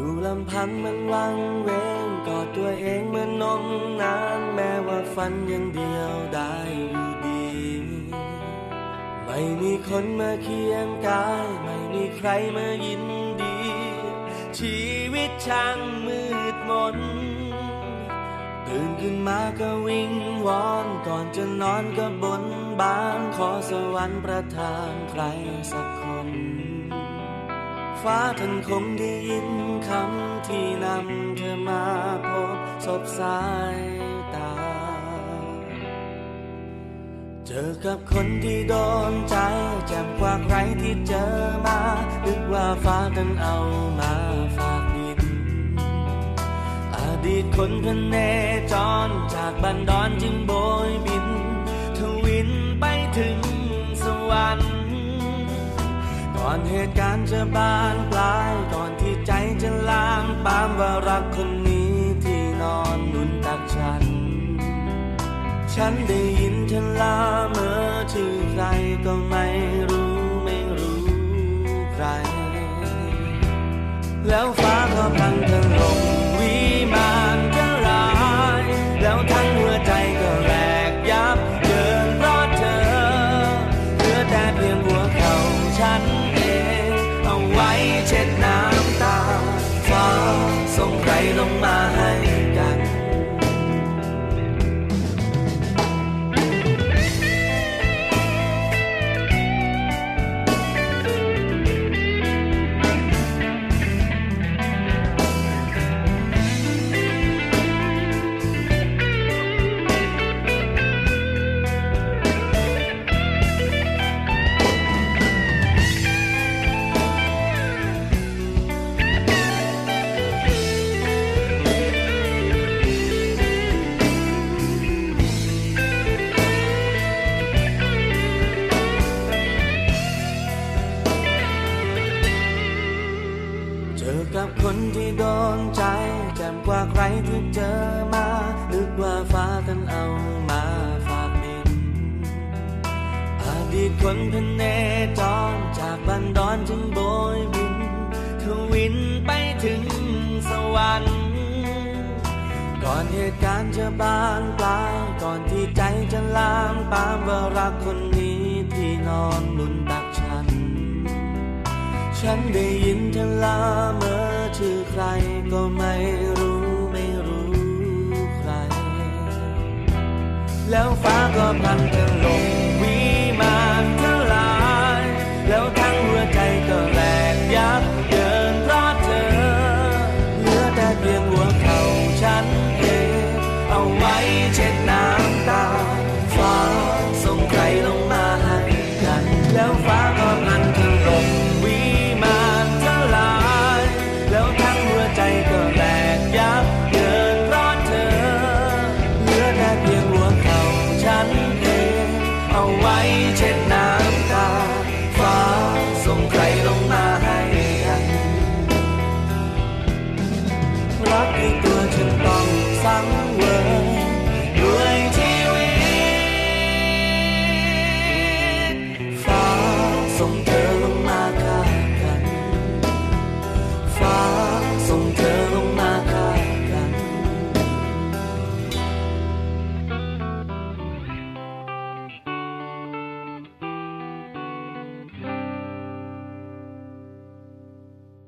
อยู่ลำพังมันวังเวงกอดตัวเองเหมือนนมนานแม้ว่าฝันยังเดียวได้อยู่ดี ไม่มีคนมาเคียงกาย ไม่มีใครมายินดี ชีวิตช่างมืดมนตื่นขึ้นมาก็วิ่งวอนก่อนจะนอนก็บนบานขอสวรรค์ประทานใครสักคน ฟ้าท่านคงได้ยินคำที่นำเธอมาพบศพสายตา เจอกับคนที่โดนใจแจ่มกว่าใครที่เจอมานึกว่าฟ้าท่านเอามาฝากดิน อดีตคนพเนจรจากบันดอนจึงโบยบ ก่อนเหตุการณ์จะบานปลาย ก่อนที่ใจจะลามปามว่ารักคนนี้ที่นอนนุนตักฉัน ฉันได้ยินฉันลาเมื่อชื่อใครก็ไม่รู้ไม่รู้ใคร แล้วฟ้าก็พลันถล่ม คนที่โดนใจแจ่มกว่าใครที่เจอมานึกว่าฟ้าท่านเอามาฝากดินอดีตคนพเนจรจากบันดอนจึงโบยบินทวินไปถึงสวรรค์ก่อนเหตุการณ์จะบานปลายก่อนที่ใจจะลามปามว่ารักคนนี้ที่นอนหนุนตักฉัน ฉันได้ยินเธอลาเมื่อ ชื่อใครก็ไม่รู้ไม่รู้ใคร แล้วฟ้าก็พันกันลงวิมานทั้งหลาย แล้วทั้งหัวใจก็แหลกยับเดินเพราะเธอ เหลือแต่เพียงหัวเข่าฉันเองเอาไว้เช็ดน้ำ ส่งเธอลง